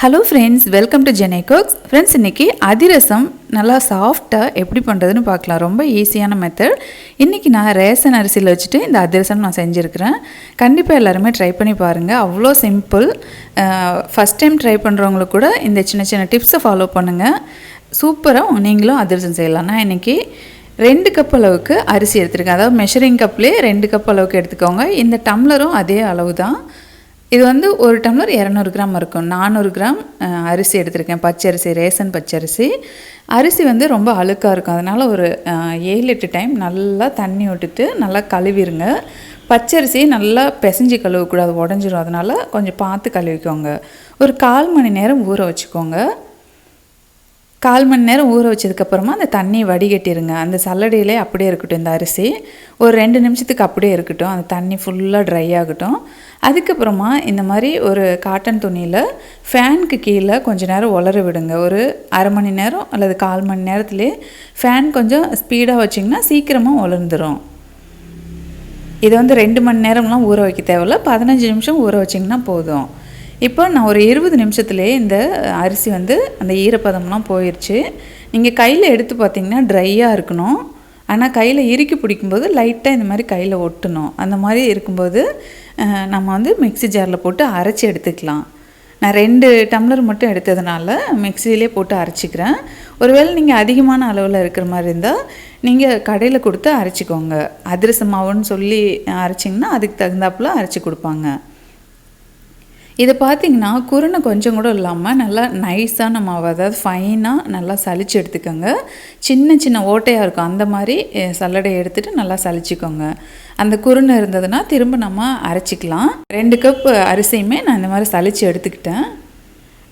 Hello friends welcome to Jenai cooks friends இன்றைக்கி அதிரசம் நல்லா சாஃப்டாக எப்படி பண்ணுறதுன்னு பார்க்கலாம். ரொம்ப ஈஸியான மெத்தட் இன்றைக்கி நான் ரேசன் அரிசியில் வச்சுட்டு இந்த அதிரசம் நான் செஞ்சுருக்கிறேன். கண்டிப்பாக எல்லாருமே ட்ரை பண்ணி பாருங்கள் அவ்வளோ சிம்பிள் ஃபஸ்ட் டைம் ட்ரை பண்ணுறவங்களுக்கு கூட இந்த சின்ன சின்ன டிப்ஸை ஃபாலோ பண்ணுங்கள் சூப்பராக நீங்களும் அதிரசம் செய்யலாம். நான் இன்றைக்கி ரெண்டு கப் அளவுக்கு அரிசி எடுத்துருக்கேன். அதாவது மெஷரிங் கப்லேயே ரெண்டு கப் அளவுக்கு எடுத்துக்கோங்க. இந்த டம்ளரும் அதே அளவு தான் இது வந்து ஒரு டம்ளர் இரநூறு கிராம் இருக்கும். நானூறு கிராம் அரிசி எடுத்திருக்கேன். பச்சரிசி ரேசன் பச்சரிசி. அரிசி வந்து ரொம்ப அழுக்காக இருக்கும். அதனால் ஒரு ஏழு எட்டு டைம் நல்லா தண்ணி விட்டுட்டு நல்லா கழுவிடுங்க பச்சரிசி நல்லா பிசைஞ்சு கழுவக்கூடாது. உடஞ்சிரும். அதனால் கொஞ்சம் பார்த்து கழுவிக்கோங்க. ஒரு கால் மணி நேரம் ஊற வச்சுக்கோங்க. கால் மணி நேரம் ஊற வச்சதுக்கப்புறமா அந்த தண்ணியை வடிகட்டிடுங்க அந்த சல்லடையிலே அப்படியே இருக்கட்டும் இந்த அரிசி. ஒரு ரெண்டு நிமிஷத்துக்கு அப்படியே இருக்கட்டும். அந்த தண்ணி ஃபுல்லாக ட்ரை ஆகட்டும். அதுக்கப்புறமா இந்த மாதிரி ஒரு காட்டன் துணியில் ஃபேனுக்கு கீழே கொஞ்ச நேரம் உலர விடுங்க. ஒரு அரை மணி நேரம் அல்லது கால் மணி நேரத்துலேயே ஃபேன் கொஞ்சம் ஸ்பீடாக வச்சிங்கன்னா சீக்கிரமாக உலர்ந்துடும் இதை வந்து ரெண்டு மணி நேரம்லாம் ஊற வைக்க தேவையில்ல. பதினஞ்சு நிமிஷம் ஊற வச்சிங்கன்னா போதும். இப்போ நான் ஒரு இருபது நிமிஷத்துலேயே இந்த அரிசி வந்து அந்த ஈரப்பதம்லாம் போயிடுச்சு நீங்கள் கையில் எடுத்து பார்த்தீங்கன்னா ட்ரையாக இருக்கணும். ஆனால் கையில் இறுக்கி பிடிக்கும்போது லைட்டாக இந்த மாதிரி கையில் ஒட்டணும். அந்த மாதிரி இருக்கும்போது நம்ம வந்து மிக்ஸி ஜாரில் போட்டு அரைச்சி எடுத்துக்கலாம். நான் ரெண்டு டம்ளர் மட்டும் எடுத்ததுனால மிக்சியிலே போட்டு அரைச்சிக்கிறேன். ஒருவேளை நீங்கள் அதிகமான அளவில் இருக்கிற மாதிரி இருந்தால் நீங்கள் கடையில் கொடுத்து அரைச்சிக்கோங்க. அதிரச மாவுன்னு சொல்லி அரைச்சிங்கன்னா அதுக்கு தகுந்தாப்புல அரைச்சி கொடுப்பாங்க. இதை பார்த்தீங்கன்னா குருணை கொஞ்சம் கூட இல்லாமல் நல்லா நைஸாக நம்ம அதாவது ஃபைனாக நல்லா சளிச்சு எடுத்துக்கோங்க. சின்ன சின்ன ஓட்டையாக இருக்கும். அந்த மாதிரி சல்லடை எடுத்துகிட்டு நல்லா சளிச்சுக்கோங்க. அந்த குருணை இருந்ததுன்னா திரும்ப நம்ம அரைச்சிக்கலாம். ரெண்டு கப் அரிசியுமே நான் இந்த மாதிரி சளிச்சு எடுத்துக்கிட்டேன்.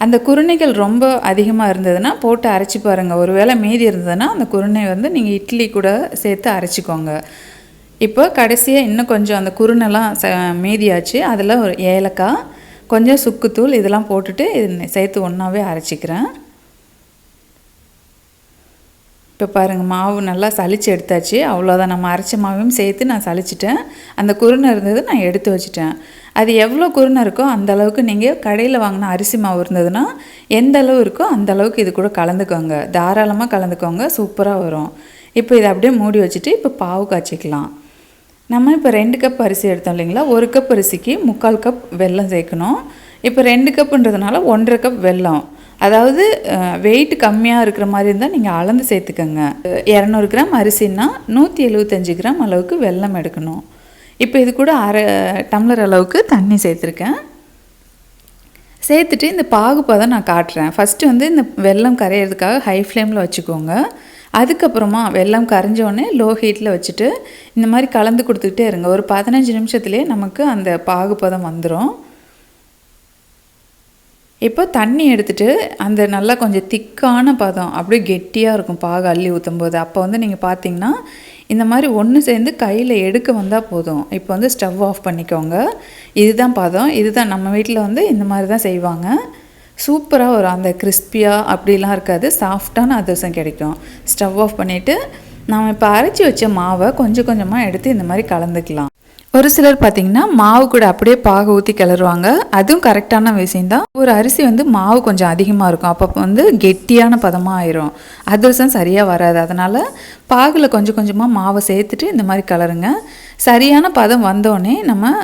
அந்த குருணைகள் ரொம்ப அதிகமாக இருந்ததுன்னா போட்டு அரைச்சி பாருங்கள் ஒருவேளை மீதி இருந்ததுன்னா அந்த குருணை வந்து நீங்கள் இட்லி கூட சேர்த்து அரைச்சிக்கோங்க. இப்போ கடைசியாக இன்னும் கொஞ்சம் அந்த குருணெல்லாம் ச மீதியாச்சு. அதில் ஒரு ஏலக்காய் கொஞ்சம் சுக்குத்தூள் இதெல்லாம் போட்டுட்டு இது சேர்த்து ஒன்றாவே அரைச்சிக்கிறேன். இப்போ பாருங்கள் மாவு நல்லா சளிச்சு எடுத்தாச்சு. அவ்வளோதான் நம்ம அரைச்ச மாவையும் சேர்த்து நான் சலிச்சிட்டேன் அந்த குருணை இருந்தது நான் எடுத்து வச்சிட்டேன். அது எவ்வளோ குருணை இருக்கோ அந்த அளவுக்கு நீங்கள் கடையில் வாங்கின அரிசி மாவு இருந்ததுன்னா எந்த அளவு இருக்கோ அந்த அளவுக்கு இது கூட கலந்துக்கோங்க. தாராளமாக கலந்துக்கோங்க சூப்பராக வரும். இப்போ இதை அப்படியே மூடி வச்சுட்டு இப்போ பாவு காய்ச்சிக்கலாம். நம்ம இப்போ ரெண்டு கப் அரிசி எடுத்தோம் இல்லைங்களா? ஒரு கப் அரிசிக்கு முக்கால் கப் வெல்லம் சேர்க்கணும். இப்போ ரெண்டு கப்புன்றதுனால ஒன்றரை கப் வெல்லம். அதாவது வெயிட் கம்மியாக இருக்கிற மாதிரி இருந்தால் நீங்கள் அளந்து சேர்த்துக்கோங்க. இரநூறு கிராம் அரிசின்னா நூற்றி எழுபத்தஞ்சு கிராம் அளவுக்கு வெல்லம் எடுக்கணும். இப்போ இது கூட அரை டம்ளர் அளவுக்கு தண்ணி சேர்த்துருக்கேன். சேர்த்துட்டு இந்த பாகுப்பதம் நான் காட்டுறேன். ஃபஸ்ட்டு வந்து இந்த வெல்லம் கரையிறதுக்காக ஹை ஃப்ளேமில் வச்சுக்கோங்க. அதுக்கப்புறமா வெள்ளம் கரைஞ்சோடனே லோ ஹீட்டில் வச்சுட்டு இந்த மாதிரி கலந்து கொடுத்துக்கிட்டே இருங்க. ஒரு பதினஞ்சு நிமிஷத்துலேயே நமக்கு அந்த பாகுபதம் வந்துடும் இப்போ தண்ணி எடுத்துட்டு அந்த நல்லா கொஞ்சம் திக்கான பதம் அப்படியே கெட்டியாக இருக்கும் பாகு அள்ளி ஊற்றும் போது அப்போ வந்து நீங்கள் பார்த்தீங்கன்னா இந்த மாதிரி ஒன்று சேர்ந்து கையில் எடுக்க வந்தால் போதும். இப்போ வந்து ஸ்டவ் ஆஃப் பண்ணிக்கோங்க. இதுதான் பதம். இதுதான் நம்ம வீட்டில் வந்து இந்த மாதிரி தான் செய்வாங்க. சூப்பராக வரும் அந்த கிறிஸ்பியாக அப்படிலாம் இருக்காது. சாஃப்டான அதிரசம் கிடைக்கும். ஸ்டவ் ஆஃப் பண்ணிவிட்டு நம்ம இப்போ அரைச்சி வச்ச மாவை கொஞ்சம் கொஞ்சமாக எடுத்து இந்த மாதிரி கலந்துக்கலாம். ஒரு சிலர் பார்த்தீங்கன்னா மாவு கூட அப்படியே பாகு ஊற்றி கிளறுவாங்க. அதுவும் கரெக்டான விஷயம்தான் ஒரு அரிசி வந்து மாவு கொஞ்சம் அதிகமாக இருக்கும். அப்போ வந்து கெட்டியான பதமாக ஆயிரும். அதிரசம் சரியாக வராது. அதனால் பாகில் கொஞ்சம் கொஞ்சமாக மாவை சேர்த்துட்டு இந்த மாதிரி கலருங்க. சரியான பதம் வந்தோடனே நம்ம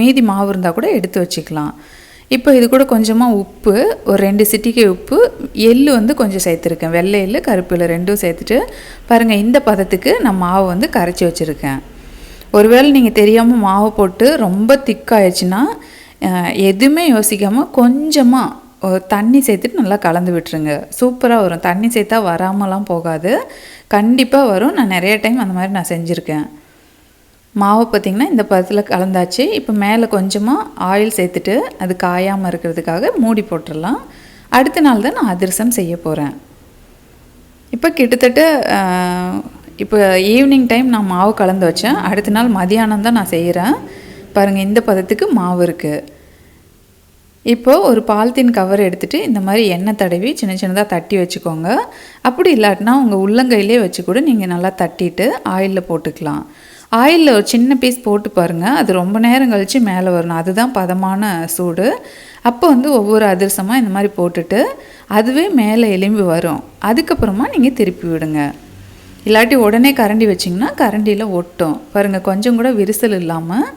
மீதி மாவு இருந்தால் கூட எடுத்து வச்சுக்கலாம். இப்போ இது கூட கொஞ்சமாக உப்பு ஒரு ரெண்டு சிட்டிகை உப்பு எள்ளு வந்து கொஞ்சம் சேர்த்துருக்கேன். வெள்ளை எள்ளு கருப்பு எள்ளு ரெண்டும் சேர்த்துட்டு பாருங்கள் இந்த பதத்துக்கு நான் மாவு வந்து கரைச்சி வச்சுருக்கேன். ஒருவேளை நீங்கள் தெரியாமல் மாவு போட்டு ரொம்ப திக்காயிடுச்சுன்னா எதுவுமே யோசிக்காமல் கொஞ்சமாக தண்ணி சேர்த்துட்டு நல்லா கலந்து விட்டுருங்க. சூப்பராக வரும். தண்ணி சேர்த்தா வராமலாம் போகாது. கண்டிப்பாக வரும். நான் நிறைய டைம் அந்த மாதிரி நான் செஞ்சுருக்கேன். மாவு பார்த்திங்கன்னா இந்த பதத்தில் கலந்தாச்சு. இப்போ மேலே கொஞ்சமாக ஆயில் சேர்த்துட்டு அது காயாமல் இருக்கிறதுக்காக மூடி போட்டுடலாம் அடுத்த நாள் தான் நான் அதிரசம் செய்ய போகிறேன் இப்போ கிட்டத்தட்ட இப்போ ஈவினிங் டைம் நான் மாவு கலந்து வச்சேன். அடுத்த நாள் மதியானம் தான் நான் செய்கிறேன் பாருங்கள் இந்த பதத்துக்கு மாவு இருக்குது இப்போது ஒரு பால்தீன் கவர் எடுத்துகிட்டு இந்த மாதிரி எண்ணெய் தடவி சின்ன சின்னதாக தட்டி வச்சுக்கோங்க. அப்படி இல்லாட்டினா உங்கள் உள்ளங்கையிலே வச்சு கூட நீங்கள் நல்லா தட்டிட்டு ஆயிலில் போட்டுக்கலாம். ஆயிலில் ஒரு சின்ன பீஸ் போட்டு பாருங்கள் அது ரொம்ப நேரம் கழித்து மேலே வரணும். அதுதான் பதமான சூடு. அப்போ வந்து ஒவ்வொரு அதிரசமாக இந்த மாதிரி போட்டுட்டு அதுவே மேலே எலும்பி வரும். அதுக்கப்புறமா நீங்கள் திருப்பி விடுங்க. இல்லாட்டி உடனே கரண்டி வச்சிங்கன்னா கரண்டியில் ஒட்டும். பாருங்கள் கொஞ்சம் கூட விரிசல் இல்லாமல்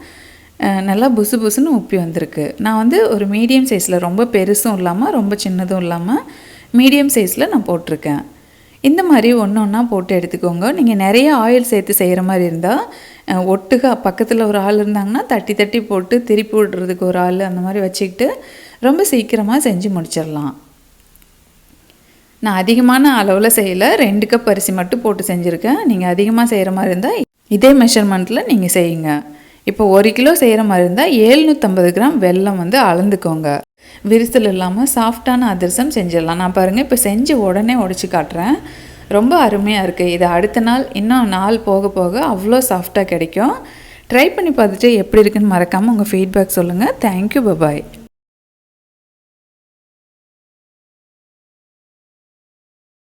நல்லா புசு புசுன்னு உப்பி வந்திருக்கு. நான் வந்து ஒரு மீடியம் சைஸில் ரொம்ப பெருசும் இல்லாமல் ரொம்ப சின்னதும் இல்லாமல் மீடியம் சைஸில் நான் போட்டிருக்கேன். இந்த மாதிரி ஒன்று ஒன்றா போட்டு எடுத்துக்கோங்க. நீங்கள் நிறைய ஆயில் சேர்த்து செய்கிற மாதிரி இருந்தால் அஹ், ஒட்டுக்கா பக்கத்தில் ஒரு ஆள் இருந்தாங்கன்னா தட்டி தட்டி போட்டு திருப்பி விடுறதுக்கு ஒரு ஆள் அந்த மாதிரி வச்சுக்கிட்டு ரொம்ப சீக்கிரமாக செஞ்சு முடிச்சிடலாம். நான் அதிகமான அளவில் செய்யலை. ரெண்டு கப் அரிசி மட்டும் போட்டு செஞ்சுருக்கேன். நீங்கள் அதிகமாக செய்கிற மாதிரி இருந்தால் இதே மெஷர்மெண்ட்டில் நீங்கள் செய்யுங்க. இப்போ ஒரு கிலோ செய்கிற மாதிரி இருந்தால் ஏழ்நூற்றம்பது கிராம் வெல்லம் வந்து அளந்துக்கோங்க. விரிசல் இல்லாமல் சாஃப்டான அதிரசம் செஞ்சிடலாம். நான் பாருங்கள் இப்போ செஞ்சு உடனே உடச்சி காட்டுறேன். ரொம்ப அருமையாக இருக்குது இது அடுத்த நாள் இன்னும் நாள் போக போக அவ்வளோ சாஃப்டாக கிடைக்கும். ட்ரை பண்ணி பார்த்துட்டு எப்படி இருக்குன்னு மறக்காமல் உங்கள் ஃபீட்பேக் சொல்லுங்கள் தேங்க்யூ பபாய்